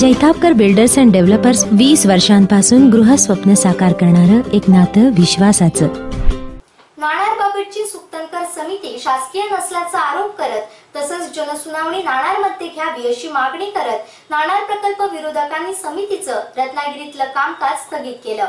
Jaitapkar builders and developers वीस वर्षांपासून गृहस्वप्न साकार करणारं एक नातं विश्वासाचं. नाणारबाबतची सुक्तनकर समिती शासकीय नसल्याचा आरोप करत तसंच जनसुनावणी नाणारमध्ये घ्यावी अशी मागणी करत नाणार प्रकल्प विरोधकांनी समितीचं रत्नागिरीतलं कामकाज स्थगित केलं.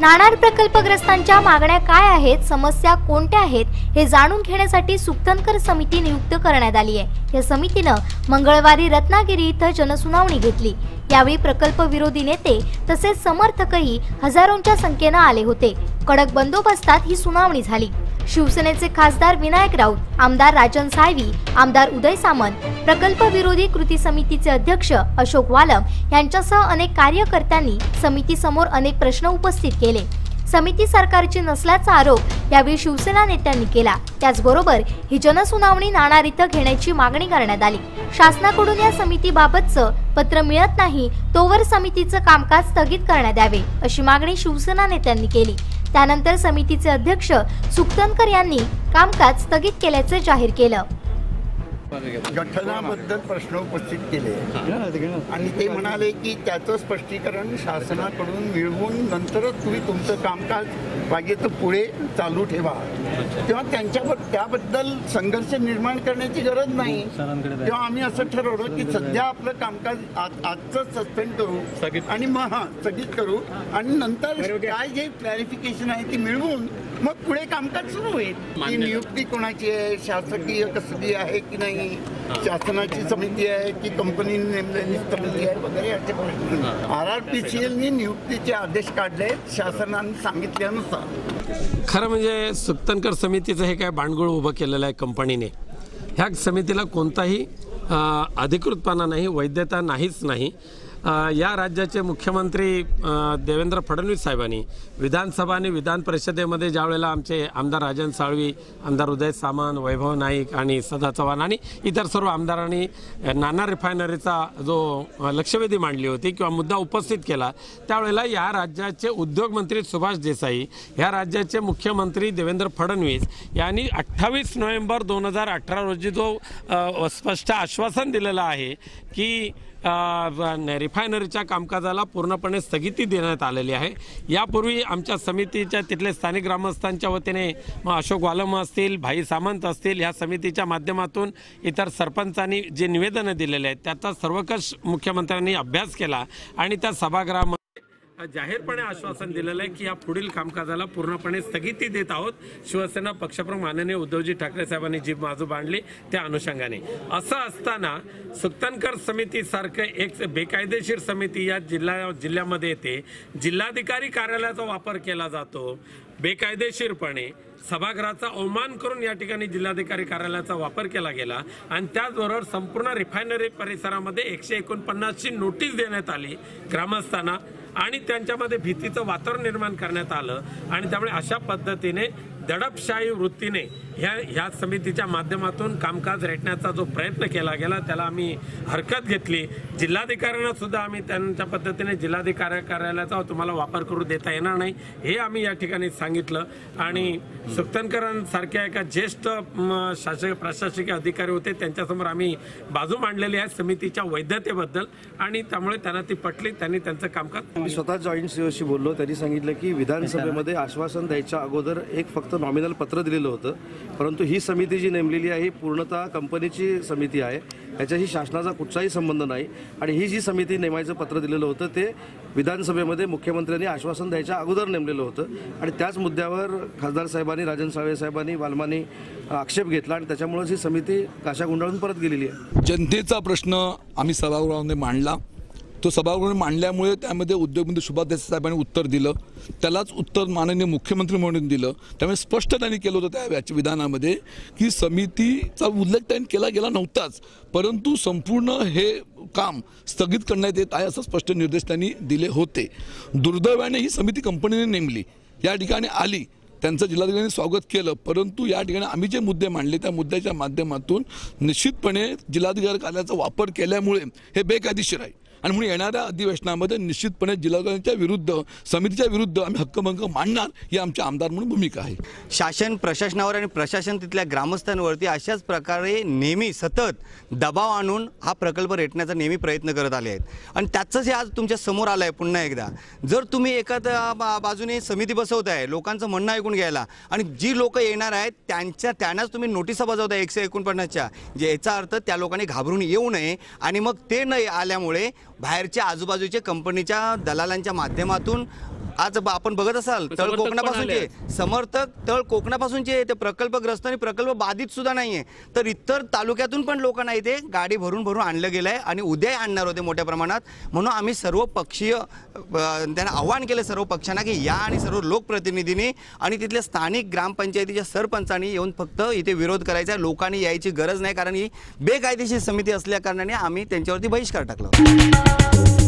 नाणार प्रकल्पग्रस्तांच्या मागण्या काय आहेत समस्या कोणत्या आहेत हे जाणून घेण्यासाठी सुक्तनकर समिती नियुक्त करण्यात आली आहे. या समितीनं मंगळवारी रत्नागिरी इथं जनसुनावणी घेतली. यावेळी प्रकल्प विरोधी नेते तसेच समर्थकही हजारोंच्या संख्येनं आले होते. कडक बंदोबस्तात ही सुनावणी झाली. शिवसेनेचे खासदार विनायक राऊत आमदार राजन साळवी आमदार उदय सामंत प्रकल्प विरोधी कृती समितीचे अध्यक्ष अशोक वालम यांच्यासह अनेक कार्यकर्त्यांनी समितीसमोर अनेक प्रश्न उपस्थित केले. समिती सरकारची नसल्याचा आरोप यावेळी शिवसेना नेत्यांनी केला. त्याचबरोबर ही जनसुनावणी नाणार इथं घेण्याची मागणी करण्यात आली. शासनाकडून या समितीबाबतचं पत्र मिळत नाही तोवर समितीचं कामकाज स्थगित करण्यात यावे अशी मागणी शिवसेना नेत्यांनी केली. त्यानंतर समितीचे अध्यक्ष सुक्तनकर यांनी कामकाज स्थगित केल्याचे जाहीर केलं. गठनाबद्दल प्रश्न उपस्थित केले. आणि ते म्हणाले की त्याचं स्पष्टीकरण शासनाकडून मिळवून नंतरच तुम्ही तुमचं कामकाज पाहिजे तर पुढे चालू ठेवा. तेव्हा त्यांच्यावर त्याबद्दल संघर्ष निर्माण करण्याची गरज नाही. तेव्हा आम्ही असं ठरवलं की सध्या आपलं कामकाज आज आजचं सस्पेंड करू आणि मग हा स्थगित करू आणि नंतर काय जे क्लॅरिफिकेशन आहे ती मिळवून मग पुढे कामकाज सुरू होईल. ती नियुक्ती कोणाची आहे? शासकीय कसली आहे की नाही? शासनाची समिती आहे की कंपनीने नेमलेली समिती आहे वगैरे असे प्रश्न. आर आर पी सी एलनी नियुक्तीचे आदेश काढले शासनाने सांगितल्यानुसार. खरं म्हणजे सुक्तनकर समितीचं हे काय भांडगुळ उभं केलेलं आहे कंपनीने. ह्या समितीला कोणताही अधिकृतपणा नाही वैधता नाहीच नाही. या राज्याचे मुख्यमंत्री देवेंद्र फडणवीस साहेबांनी विधानसभा आणि विधान परिषदेमध्ये ज्यावेळेला आमचे आमदार राजन साळवी आमदार उदय सामंत वैभव नाईक आणि सदा चव्हाण आणि इतर सर्व आमदारांनी नाना रिफायनरीचा जो लक्षवेधी मांडली होती किंवा मुद्दा उपस्थित केला त्यावेळेला या राज्याचे उद्योगमंत्री सुभाष देसाई या राज्याचे मुख्यमंत्री देवेंद्र फडणवीस यांनी अठ्ठावीस नोव्हेंबर दोन हजार अठरा रोजी जो स्पष्ट आश्वासन दिलेलं आहे की रिफायनरीच्या कामकाजाला पूर्णपणे स्थगिती देण्यात आलेली आहे. यापूर्वी आमच्या समितीच्या तिथले स्थानिक ग्रामस्थांच्या वतीने मग अशोक वालम असतील भाई सामंत असतील ह्या समितीच्या माध्यमातून इतर सरपंचांनी जे निवेदनं दिलेले आहेत त्याचा सर्वकष मुख्यमंत्र्यांनी अभ्यास केला आणि त्या सभागृहामध्ये जाहीरपणे आश्वासन दिलेलं आहे की या पुढील कामकाजाला पूर्णपणे स्थगिती देत आहोत. शिवसेना पक्षप्रमुख माननीय उद्धवजी ठाकरे साहेबांनी जी बाजू मांडली त्या अनुषंगाने. असं असताना सुक्तनकर समितीसारखं एक बेकायदेशीर समिती या जिल्हा जिल्ह्यामध्ये येते. जिल्हाधिकारी कार्यालयाचा वापर केला जातो. बेकायदेशीरपणे सभागृहाचा अवमान करून या ठिकाणी जिल्हाधिकारी कार्यालयाचा वापर केला गेला आणि त्याचबरोबर संपूर्ण रिफायनरी परिसरामध्ये एकशे एकोणपन्नासची नोटीस देण्यात आली. ग्रामस्थांना आणि त्यांच्यामध्ये भीतीचं वातावरण निर्माण करण्यात आलं. आणि त्यामुळे अशा पद्धतीने दडपशाही वृत्तीने ह्या ह्या समितीच्या माध्यमातून कामकाज रेटण्याचा जो प्रयत्न केला गेला त्याला आम्ही हरकत घेतली. जिल्हाधिकाऱ्यांना सुद्धा आम्ही त्यांच्या पद्धतीने जिल्हाधिकारी कार्यालयाचा तुम्हाला वापर करू देता येणार नाही हे आम्ही या ठिकाणी सांगितलं. आणि सुक्तनकरांसारख्या एका ज्येष्ठ म, शासकीय प्रशासकीय अधिकारी होते त्यांच्यासमोर आम्ही बाजू मांडलेली आहे समितीच्या वैधतेबद्दल. आणि त्यामुळे त्यांना ती पटली त्यांनी त्यांचं कामकाज मी स्वतः जॉईंट सीओशी बोललो त्यांनी सांगितलं की विधानसभेमध्ये आश्वासन द्यायच्या अगोदर एक फक्त नॉमिनल पत्र दिलेलं होतं. परंतु ही समिती जी नेमलेली आहे ही पूर्णतः कंपनीची समिती आहे. याच्याशी शासनाचा कुठचाही संबंध नाही. आणि ही जी समिती नेमायचं पत्र दिलेलं होतं ते विधानसभेमध्ये मुख्यमंत्र्यांनी आश्वासन द्यायच्या अगोदर नेमलेलं होतं. आणि त्याच मुद्द्यावर खासदार साहेबांनी राजन साळवे साहेबांनी वालमानी आक्षेप घेतला. आणि त्याच्यामुळेच ही समिती काशा गुंडाळून परत गेलेली आहे. जनतेचा प्रश्न आम्ही सभागृहामध्ये मांडला. तो सभागृह मांडल्यामुळे त्यामध्ये उद्योगमंत्री सुभाष देसाई साहेबांनी उत्तर दिलं. त्यालाच उत्तर माननीय मुख्यमंत्री म्हणून दिलं. त्यामुळे स्पष्ट त्यांनी केलं होतं त्या याच्या विधानामध्ये की समितीचा उल्लेख त्यांनी केला गेला नव्हताच. परंतु संपूर्ण हे काम स्थगित करण्यात येत आहे असं स्पष्ट निर्देश त्यांनी दिले होते. दुर्दैवाने ही समिती कंपनीने नेमली. या ठिकाणी आली. त्यांचं जिल्हाधिकाऱ्यांनी स्वागत केलं. परंतु या ठिकाणी आम्ही जे मुद्दे मांडले त्या मुद्द्याच्या माध्यमातून निश्चितपणे जिल्हाधिकारी कार्यालयाचा वापर केल्यामुळे हे बेकायदेशीर आहे. आणि म्हणून येणाऱ्या अधिवेशनामध्ये निश्चितपणे जिल्हाधिकाऱ्यांच्या विरुद्ध समितीच्या विरुद्ध आम्ही हक्कभंग मांडणार ही आमच्या आमदार म्हणून भूमिका आहे. शासन प्रशासनावर आणि प्रशासन तिथल्या ग्रामस्थांवरती अशाच प्रकारे नेहमी सतत दबाव आणून हा प्रकल्प रेटण्याचा नेहमी प्रयत्न करत आले आहेत. आणि त्याचंच हे आज तुमच्यासमोर आलं आहे पुन्हा एकदा. जर तुम्ही एखाद्या बा- बाजूने समिती बसवताय लोकांचं म्हणणं ऐकून घ्यायला आणि जी लोक येणार आहेत त्यांच्या त्यांनाच तुम्ही नोटिसा बजावताय एकशे एकोणपन्नासच्या जे याचा अर्थ त्या लोकांनी घाबरून येऊ नये आणि मग ते न आल्यामुळे बाहेरच्या आजूबाजूच्या कंपनीच्या दलालांच्या माध्यमातून आज आपण बघत असाल तळ कोकणापासूनचे समर्थक तळ कोकणापासूनचे ते प्रकल्पग्रस्त आणि प्रकल्प बाधित सुद्धा नाहीये. तर इतर तालुक्यातून पण लोकांना इथे गाडी भरून भरून आणलं गेलंय आणि उद्या आणणार होते मोठ्या प्रमाणात. म्हणून आम्ही सर्व पक्षीय त्यांना आव्हान केलं सर्व पक्षांना की या आणि सर्व लोकप्रतिनिधींनी आणि तिथल्या स्थानिक ग्रामपंचायतीच्या सरपंचांनी येऊन फक्त इथे विरोध करायचा. आहे. लोकांनी यायची गरज नाही कारण ही बेकायदेशीर समिती असल्या कारणाने आम्ही त्यांच्यावरती बहिष्कार टाकला.